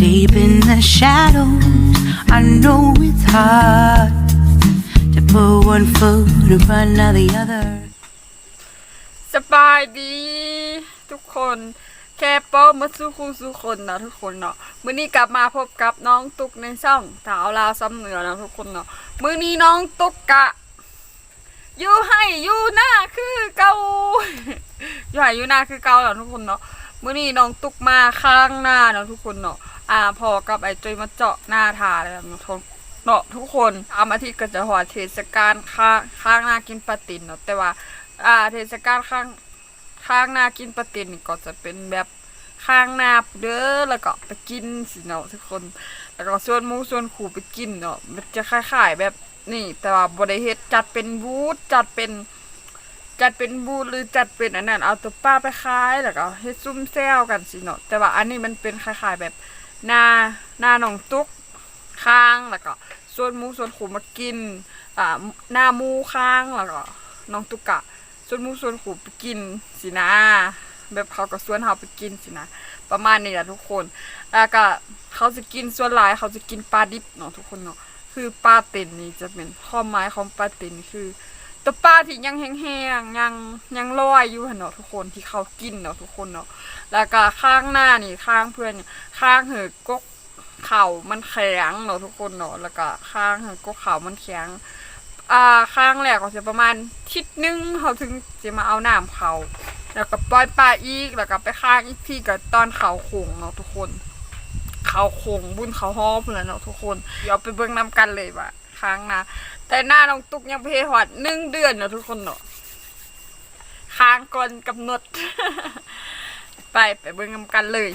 Deep in the shadows, I know it's hard to put one foot in front of the other. สบายดี ทุกคนแค่ป้อมาสู้คู่สู้คนเนาะทุกคนเนาะมื้อนี้กลับมาพบกับน้องตุ๊กในช่องสาวลาวซ้ำเหนือนะทุกคนเนาะมื้อนี้น้องตุ๊กกะอยู่ให้อยู่หน้าคือเกาอยู่ให้อยู่หน้าคือเกาเนาะทุกคนเนาะมื้อนี้น้องตุ๊กมาข้างหน้าเนาะทุกคนเนาะ อ่าพอกับไอ้จอยมาเจาะหน้าทาเลยเนาะทุกคนเนาะทุกคนตามอาทิตย์ก็จะหอดเทศกาลข้างข้างหน้ากินปลาตินเนาะแต่ว่าอ่าเทศกาลข้างข้างหน้ากินปลาตินนี่ก็จะเป็นแบบข้างหน้าเด้อแล้วก็ไปกินสิเนาะทุกคน แล้วก็ส่วนมูส่วนขู่ไปกินเนาะมันจะคล้ายๆแบบนี่ แต่ว่าบริเฮ็ดจัดเป็นบูธจัดเป็นจัดเป็นบูธหรือจัดเป็นอันนั้นเอาตัวป้าไปขายแล้วก็เฮ็ดซุ่มแซวกันสิเนาะแต่ว่าอันนี้มันเป็นคล้ายๆแบบ หน้าหน้าหนองตุ๊กข้างแล้วก็ส่วนมูส่วนขู่มากินอ่าหน้ามูข้างแล้วก็น้องตุกกะ ส่วนมูส่วนขู่ไปกินสินะ แบบเขาก็ส่วนเขาไปกินสินะ ประมาณนี้แหละทุกคน แล้วก็เขาจะกินส่วนหลายเขาจะกินปลาดิบเนาะทุกคนเนาะคือปลาเต็นนี่จะเป็นข้อหมายของปลาเต็นคือ ตัวปลาที่ยังแห้งๆยังยังลอยอยู่เนาะทุกคนที่เขากินเนาะทุกคนเนาะแล้วก็ข้างหน้านี่ข้างเพื่อนนี่ข้างเหือกกเข่ามันแข็งเนาะทุกคนเนาะแล้วก็ข้างเหือกกเข่ามันแข็งอ่าข้างแรกก็จะประมาณทิศหนึงเขาถึงจะมาเอาน้ำเขาแล้วก็ปล่อยปลาอีกแล้วก็ไปข้างอีกที่กับตอนเขาโขงเนาะทุกคนเขาโขงบุญเขาฮอบเลยเนาะทุกคนเดี๋ยวไปเบิ่งนำกันเลยว่าค้างนะ แต่หน้าน้องตุกยังเพหอดหนึ่งเดือนเนาะทุกคนเนาะค้างก่อนกำหนด ไปไปเบิ่งกันเลย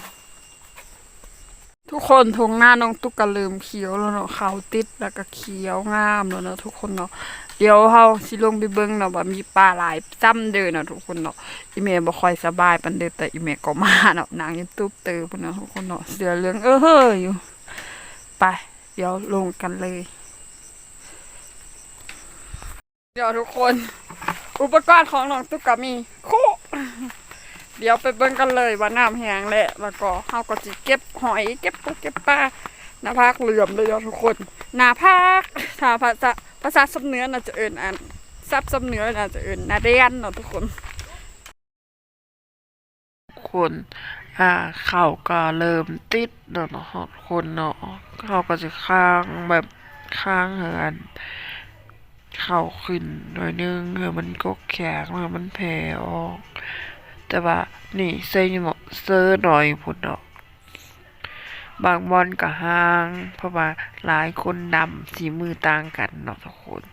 ทุกคนทงหน้าน้องตุกก็เริ่มเขียวแล้วเนาะเขาติดแล้วก็เขียวงามแล้วเนาะทุกคนเนาะเดี๋ยวเฮาสิลงไปเบิ่งเนาะว่ามีปลาหลายจ้ำเด้อเนาะทุกคนเนาะอีเมลบ่ค่อยสบายปานเด้อแต่อีเมลก็มาเนาะนางยูทูบเตือพุ่นเนาะทุกคนเนาะเสือเหลืองเออเฮ้ออยู่ ไป เดี๋ยวลงกันเลย เดี๋ยวทุกคน อุปกรณ์ของน้องตุ๊กก็มีคุเดี๋ยวไปเบิ่งกันเลยว่าน้ำแห้งแล้วแล้วก็เฮาก็สิเก็บหอยเก็บปูเก็บปลาหน้าภาคเหลื่อมเลยเนาะทุกคนหน้าภาคถ้าภาษาภาษาสำเนื้อน่าจะเอิ้นอันซับสำเนื้อน่าจะเอิ้นนาเดียนเนาะทุกคนคนอ่าเขาก็เริ่มติดเนาะเนาะคนเนาะเขาก็จะค้างแบบค้างเหิน เขาขึ้นหน่อยนึงเออมันก็แข็งแล้วมันแผ่ออก แต่ว่านี่เซยหมอเซอร์หน่อยพุ่นเนาะบางบอลก็ห่าง เพราะว่าหลายคนดำสีมือต่างกันเนาะทุกคน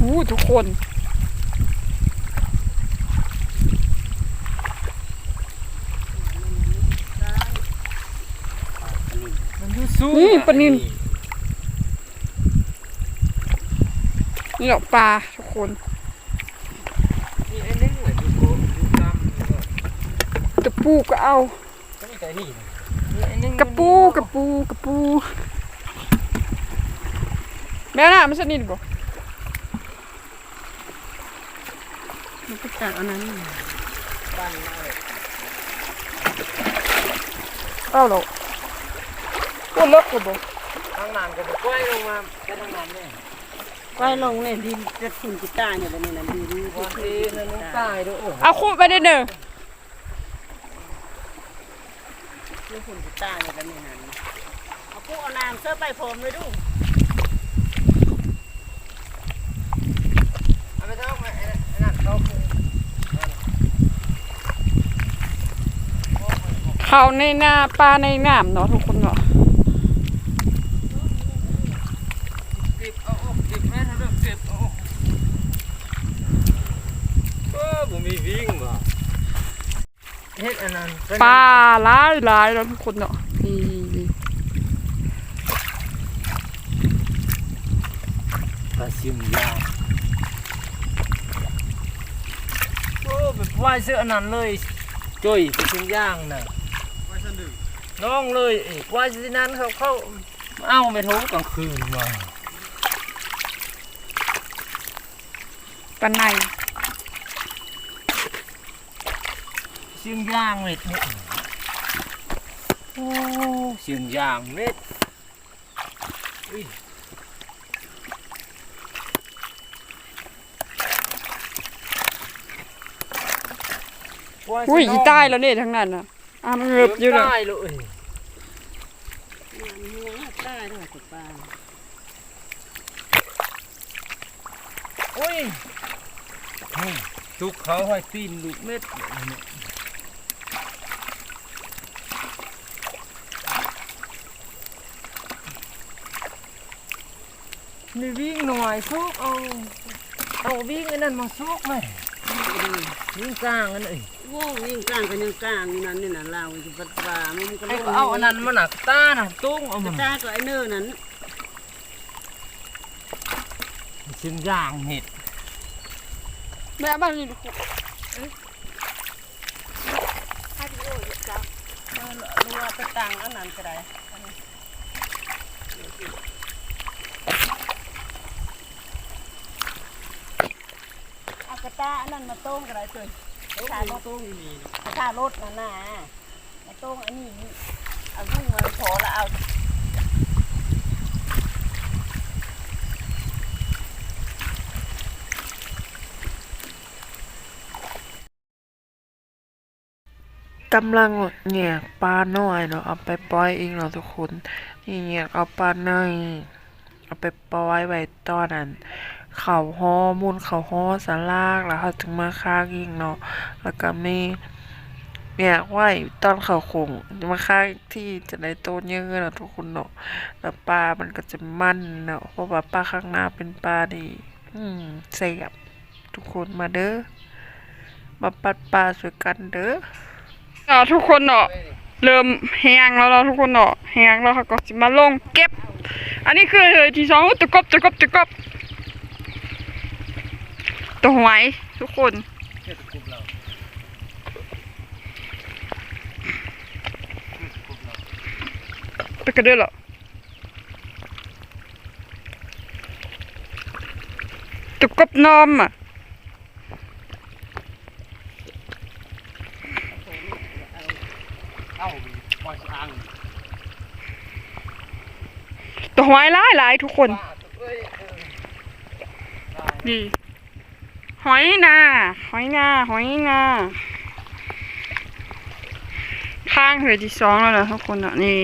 อู้ทุกคน อยู่สูงนี่ปลานิล นี่ดอกปลาทุกคน นี่ไอ้นึงเหมือนอยู่โกงอยู่ตามนี่ก็กระปูก็เอา ก็มีแต่นี่นี่ไอ้นึงกระปูกระปูกระปู แม่น่ะไม่ใช่นี่ดิบ่มันก็จากอันนั้นปั้นมาเลยเอาหรอ กก็เลิกก็บ่ทางนั้นก็บ่กล้วยลงมาไปทางนั้นเนี่ยไว้ลงเลยดินจะฝุ่นกีตาร์เนี่ยแบบนี้นะดินที่วันที่นั่นน้องตายด้วยโอ้โหเอาคู่ไปเด้อเด้อที่ฝุ่นกีตาร์เนี่ยแบบนี้นะเอาปุ๊เอาน้ำเสื้อไปผมเลยดูเอาไปเท่าไอ้ไอ้นั่นเขาคือเขาในหน้าปลาในน้ำเนาะทุกคนเนาะ เก็บเอาออกเก็บแม่ทำเรื่องเก็บเอาออกเออบ่มีวิ่งบ่เฮ็ดอันนั้นปลาหลายหลายแล้วทุกคนเนาะนี่ปลาซิมยางโอ้แบบว่ายเสื้ออันนั้นเลยจุ้ยปลาซิมย่างน่ะน้องเลยเอกว่าที่นั้นเขาเขาเอาไปทุบกลางคืนมา ปลาในสียงย่างเม็ดเนี่ยโอ้เสียงย่างเม็ดอุ้ยอุ้ยอีใต้แล้วเนี่ยทั้งนั้นน่ะอ้ามเงือบอยู่เลยใต้เลยหัวใต้เท่ากับปลา โอ้ยนี่ทุกเขาให้ปีนลูกเม็ดนี่วิ่งหน่อยซุกเอาเอาวิ่งไอ้นั่นมาซุกไหมวิ่งกลางอันเอ้ยโว้ยิ่งกลางกันยังกลางอยู่นั่นนี่น่ะเราจะปัดปลามันก็ไอ้ก็เอาอันนั้นมาหนักตาหนักตุ้งเอามันตาก็ไอ้เนื้อนั้น ชิ้นย่างเห็ดแม่บ้านนี่ดูรู้ว่าไปตังอันนั้นก็ได้อากระตาอันนั้นมาต้มก็ได้ตัวขารถต้มนี่ขารถนั่นน่ะมาต้มอันนี้เอาหุ้งมาพอแล้วเอา กำลังแงกปลาน้อยเนาะเอาไปปล่อยเองเนาะทุกคนนี่แงกเอาปลาน้อยเอาไปปล่อยไว้ตอนนั้นเขาฮ้อมูลเขาฮ้อสาลากแล้วเขาถึงมาค้างเองเนาะแล้วก็มีแงกไว้ตอนเขาคงมาค้างที่จะได้โตเยอะเนาะทุกคนเนาะแล้วปลามันก็จะมันเนาะเพราะว่าปลาข้างหน้าเป็นปลาดีอืมแซ่บทุกคนมาเด้อมาปัดปลาสวยกันเด้อ เนาะทุกคนเนาะเริ่มแห้งแล้วเนาะทุกคนเนาะแห้งแล้วเขาก็สิมาลงเก็บ อันนี้คือเลยที่สองตะกบตะกบตะกบตัวหวยทุกคนเห็ดกไปกันด้อเหรอตะกบน้อมอะ เอ้าปล่อยอ่างตัวหวยหลายหลายทุกคน นี่ หอยนาหอยนาหอยนาข้างเหยที่สองแล้วนะทุกคนอะนี่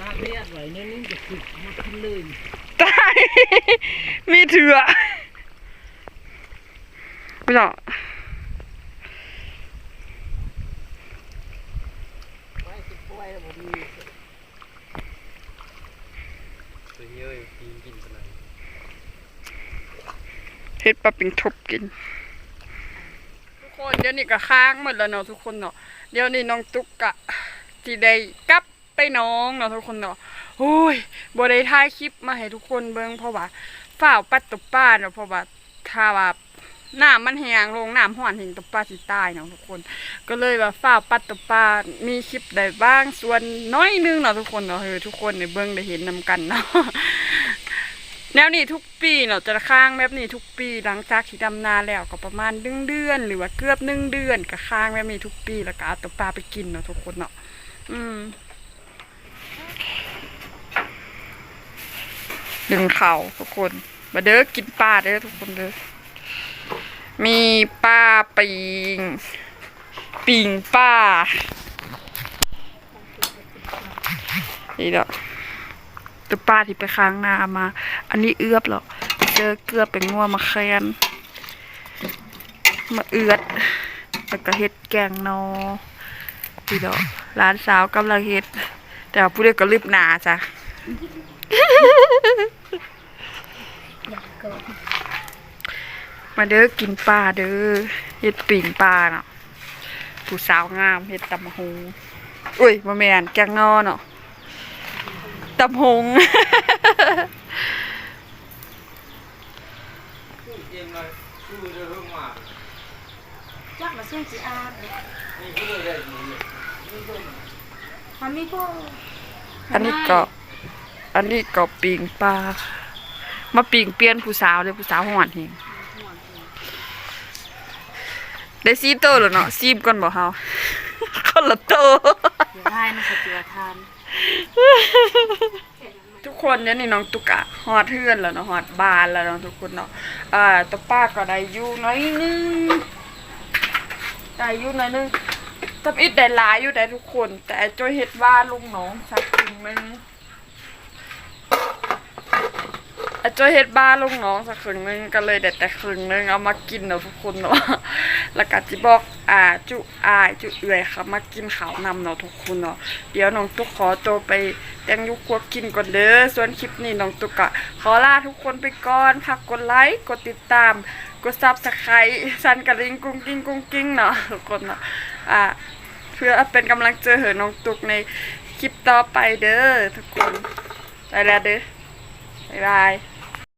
ตายกไว้เนี่ยนี่จะฝึกมาขึ้นเลยตายมีเถื่อไม่หรอก ตัวเยอะกินกินไปเลย เฮ็ดปลาปิงทบกิน ทุกคนเดี๋ยวนี้ก็ค้างหมดแล้วเนาะทุกคนเนาะเดี๋ยวนี้น้องตุ๊กกะที่ได้กลับไปน้องเนาะทุกคนเนาะโอ้ยบ่ได้ถ่ายคลิปมาให้ทุกคนเบิ่งเพราะว่าฝ้าวปัดตบป้าเนาะเพราะว่าถ้าว่าน้ำมันแห้งลงน้ำห้อนห็นตบป้าสิตายเนาะทุกคน ก็เลยว่าฝ้าวปัดตบป้ามีคลิปได้บ้างส่วนน้อยนึงเนาะทุกคนเนาะเออทุกคนในเบิ่งได้เห็นนํกันเนาะ แนวนี้ทุกปีเนาจะค้างแบบนี้ทุกปีหลังจากที่ดำนาแล้วก็ประมาณหนึ่งเดือน หรือว่าเกือบหนึ่งเดือนก็ค้างแบบนี้ทุกปีแล้วก็เอาตัวปลาไปกินเนาะทุกคนเนาะอืมดึงเข่าทุกคนมาเด้อกินปลาเด้อทุกคนเด้อมีปลาปิงปิงปลานี่เนาะตัวป้าที่ไปค้างนามา อันนี้เอือบหรอเจอเกลือเป็นงัวมาแคน มาเอือดแล้วก็เฮ็ดแกงนอพี่ดอกร้านสาวกำลังเฮ็ด แต่ว่าผู้เดียวก็รีบหนาจ้ะมาเด้อกินปลาเด้อเฮ็ดปิ่งปลาเนาะผู้สาวงามเฮ็ดตำมะฮงอุ้ยบ่แมนแกงนอเนาะ ตำหงเองเลยสู้เรื่องมาจักมาเส้นสีอาดนี่ก็เลยได้ดีมันมีพวกอันนี้ก็อันนี้ก็ปิงปลามาปิงเปลี่ยนผู้สาวเลยผู้สาวหอนเฮงได้ซีโตแล้วเนาะซีมก่อนบ่เฮาคนละโตอย่าได้นะสติวทาน ทุกคนเนี่ยนี่น้องตุกอะฮอดเทือนแล้วเนาะฮอดบานแล้วเนาะทุกคนเนาะอ่าตัวป้าก็ได้อยู่น้อยนึงได้อยู่น้อยนึงทำอิดได้หลายอยู่ได้ทุกคน แต่จอยเฮ็ดว่าลุงน้องสักครึ่งนึงอ้จ้อยเฮ็ดบ้านลุงน้องสักครึ่งนึงก็เลยได้แต่ครึ่งนึงเอามากินเนาะทุกคนเนาะแล้วก็จิบอก อ่าจุอายจุเอื่อยค่ะมากินข้าวนำเนาะทุกคนเนาะเดี๋ยวน้องตุ๊กขอตัวไปแต่งยุคครัวกินก่อนเด้อส่วนคลิปนี้น้องตุ๊กอะขอลาทุกคนไปก่อนพักกดไลค์กดติดตาม กดซับสไครต์สันกระดิ่งกุ้งกิ้งกุ้งกิ้งเนาะทุกคนเนาะอ่าเพื่อเป็นกำลังใจให้น้องตุ๊กในคลิปต่อไปเด้อทุกคนไปแล้วเด้อบ๊ายบาย